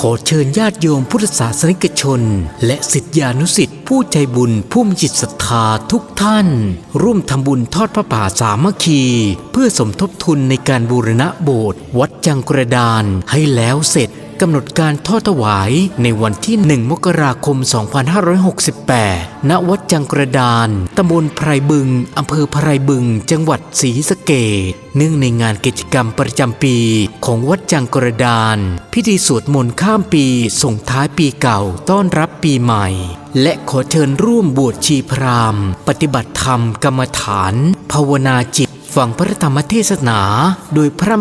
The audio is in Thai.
ขอเชิญญาติโยมพุทธศาสนิกชน และสิทธิานุสิทธิผู้ใจบุญผู้มีจิตศรัทธาทุกท่าน ร่วมทำบุญทอดพระป่าสามัคคี เพื่อสมทบทุนในการบูรณะโบสถ์วัดจังกระดานให้แล้วเสร็จ กำหนดการทอดถวายในวันที่ 1 มกราคม 2568 ณ วัดจังกระดาน ตำบลไพรบึง อำเภอไพรบึง จังหวัดศรีสะเกษเนื่องในงานกิจกรรมประจำปีของวัดจังกระดาน พิธีสวดมนต์ข้ามปีส่งท้ายปีเก่าต้อนรับปีใหม่ และขอเชิญร่วมบวชชีพราหมณ์ปฏิบัติธรรมกรรมฐาน ภาวนาจิตฟังพระธรรมเทศนา โดยพระม